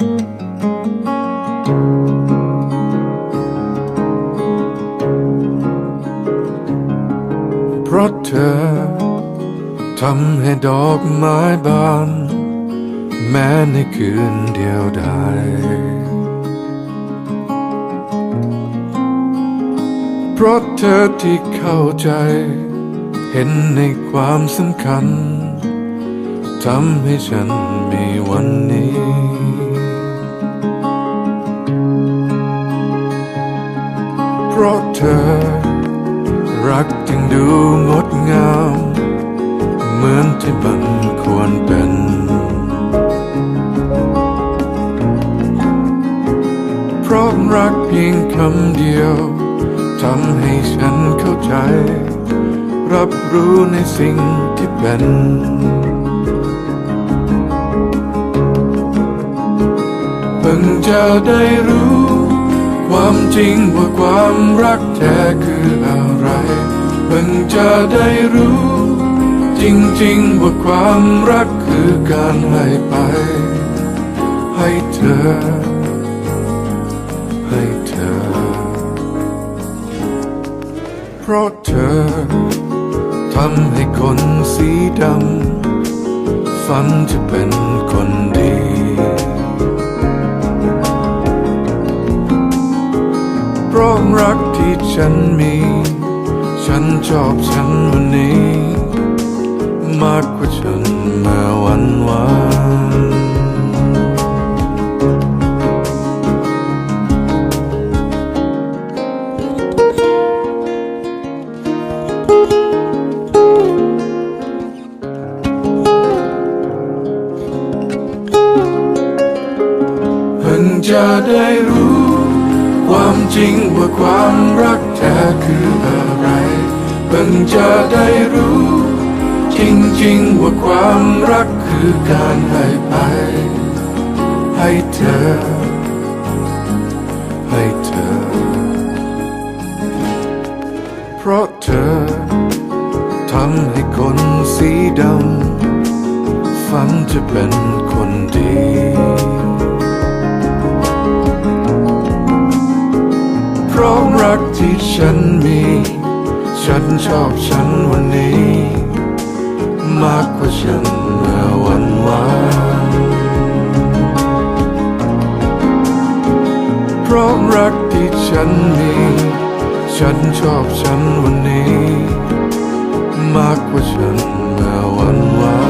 เพราะเธอทำให้ดอกไม้บาน แม้ในคืนเดียวดายเพราะเธอที่เข้าใจ เห็นในความสำคัญทำให้ฉันมีวันนี้ ราะเธอ รักจึงดูงดงาม เหมือนที่มันควรเป็น เพราะรักเพียงคำเดียวทำให้ฉันเข้าใจ รับรู้ในสิ่งที่เป็นเพิ่งจะได้รู้ ความจริงว่าความรักแท้คืออะไรเพิ่งจะได้รู้ จริงๆว่าความรักคือการให้ไป ให้เธอ ให้เธอ เพราะเธอทำให้คนสีดำฝันจะเป็น รักที่ฉันมี ฉันชอบฉันวันนี้ มากกว่าฉันเมื่อวันวานเพิ่งจะได้รู้ ความจริงว่าความรักแท้คืออะไรเพิ่งจะได้รู้ จริงๆว่าความรักคือการให้ไป ให้เธอ ให้เธอ เพราะเธอทำให้คนสีดำฝันจะเป็นคนดี รักที่ฉันมี ฉันชอบฉันวันนี้ มากกว่าฉันเมื่อวันวานเพราะรักที่ฉันมี ฉันชอบฉันวันนี้ มากกว่าฉันเมื่อวันวาน